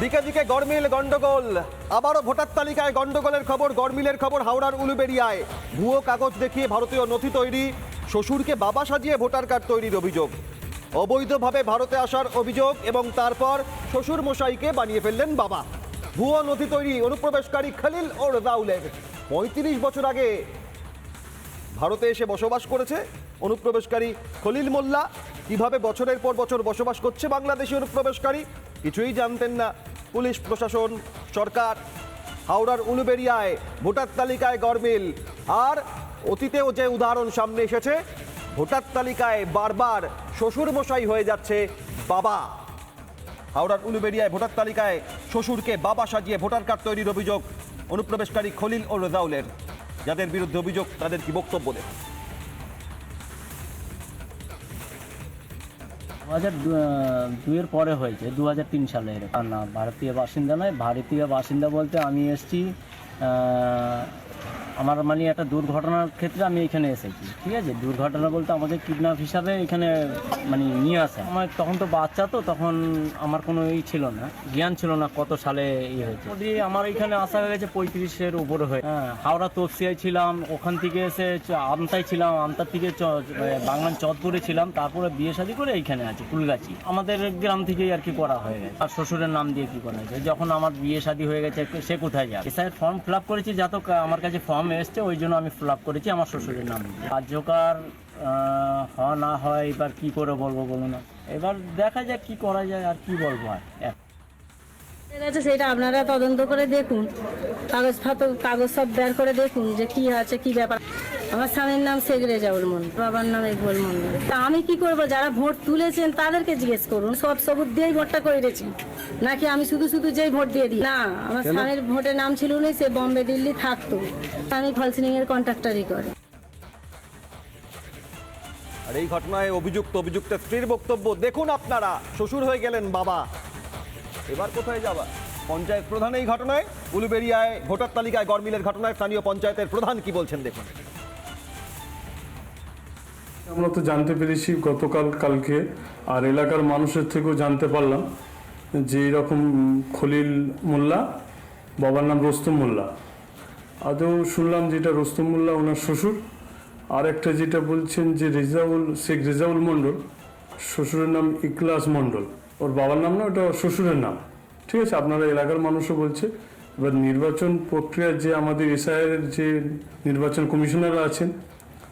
দিকে দিকে গরমিল গন্ডগোল আবারও ভোটার তালিকায় গন্ডগোলের খবর, গরমিলের খবর হাওড়ার উলুবেড়িয়ায়। ভুয়ো কাগজ দেখিয়ে ভারতীয় নথি তৈরি, শ্বশুরকে বাবা সাজিয়ে ভোটার কার্ড তৈরির অভিযোগ। অবৈধভাবে ভারতে আসার অভিযোগ এবং তারপর শ্বশুর মশাইকে বানিয়ে ফেললেন বাবা। ভুয়ো নথি তৈরি অনুপ্রবেশকারী খালিল ও রাউলের। পঁয়ত্রিশ বছর আগে ভারতে এসে বসবাস করেছে অনুপ্রবেশকারী খলিল মোল্লা। কীভাবে বছরের পর বছর বসবাস করছে বাংলাদেশি অনুপ্রবেশকারী কিছুই জানতেন না। পুলিশ প্রশাসন, সরকার, হাওড়ার উলুবেড়িয়ায় ভোটার তালিকায় গরমিল। আর অতীতেও যে উদাহরণ সামনে এসেছে, ভোটার তালিকায় বারবার শ্বশুরমশাই হয়ে যাচ্ছে বাবা। হাওড়ার উলুবেড়িয়ায় ভোটার তালিকায় শ্বশুরকে বাবা সাজিয়ে ভোটার কার্ড তৈরির অভিযোগ, অনুপ্রবেশকারী খলিল ও রেজাউলের। যাদের বিরুদ্ধে অভিযোগ, তাদের কি বক্তব্য দেন দু হাজার দুইয়ের পরে হয়েছে দু হাজার তিন সালে না, ভারতীয় বাসিন্দা নয়, ভারতীয় বাসিন্দা বলতে আমি এসেছি আমার মানে একটা দুর্ঘটনার ক্ষেত্রে আমি এখানে এসেছি, ঠিক আছে? দুর্ঘটনা বলতে আমাদের কিডন্যাপ হিসাবে এখানে মানে নিয়ে আসে। আমার তখন তো বাচ্চা তো, তখন আমার কোনো ই ছিল না, জ্ঞান ছিল না কত সালে ই হয়েছে। মোটামুটি আমার এখানে আসা হয়ে গেছে পঁয়ত্রিশের উপরে হয়ে হ্যাঁ হাওড়া তপসিয়ায় ছিলাম, ওখান থেকে এসে আমতায় ছিলাম, আমতার থেকে বাংলার চতপুরে ছিলাম, তারপরে বিয়ে শাদি করে এইখানে আছি, ফুলগাছি। আমাদের গ্রাম থেকেই আর কি করা হয়ে গেছে। আর শ্বশুরের নাম দিয়ে কি করা হয়েছে? যখন আমার বিয়ে শাদী হয়ে গেছে, সে কোথায় যাবে? এসআইয়ের ফর্ম ফিল আপ করেছি, যত আমার কাছে ফর্ম এসছে, ওই জন্য আমি ফিল আপ করেছি আমার শ্বশুরের নাম। কার্যকার হয় না হয়, এবার কি করে বলব বলো না এবার দেখা যাক কি করা যায় আর কি বলব আর ঠিক আছে, সেটা আপনারা তদন্ত করে দেখুন। কাগজ কাগজ সব বের করে দেখুন যে কি আছে, কি ব্যাপার। আমার স্বামীর নাম শেখ রেজাউল মন্ডল বাবার নাম ইকবল মন্ডল তা আমি কি করব? যারা ভোট তুলেছেন তাদেরকে জিজ্ঞেস করুন। সব সবুজ দিয়েই ভোটটা করেছি। নাকি আমি শুধু শুধু যেই ভোট দিয়ে দিই? না আমার স্বামীর ভোটের নাম ছিল না সে বম্বে দিল্লি থাকতো। আমি ফলসিলিং এর কন্ট্রাক্টারই করে। আর এই ঘটনায় অভিযুক্ত অভিযুক্ত স্ত্রীর বক্তব্য দেখুন আপনারা। শ্বশুর হয়ে গেলেন বাবা। এবার কোথায় যাবা পঞ্চায়েত প্রধান এই ঘটনায়? উলুবেড়িয়ায় ভোটার তালিকায় গরমিলের ঘটনায় স্থানীয় পঞ্চায়েতের প্রধান কি বলছেন দেখুন। আমরা তো জানতে পেরেছি গতকাল, কালকে, আর এলাকার মানুষের থেকেও জানতে পারলাম যে এরকম খলিল মোল্লা, বাবার নাম রোস্তম মোল্লা। আদৌ শুনলাম যেটা রোস্তম মোল্লা ওনার শ্বশুর, আর একটা যেটা বলছেন যে রেজাউল, শেখ রেজাউল মণ্ডল, শ্বশুরের নাম ইকলাস মণ্ডল। ওর বাবার নাম না, ওটা শ্বশুরের নাম। ঠিক আছে, আপনারা এলাকার মানুষও বলছে। এবার নির্বাচন প্রক্রিয়া যে আমাদের এসআইয়ের যে নির্বাচন কমিশনাররা আছেন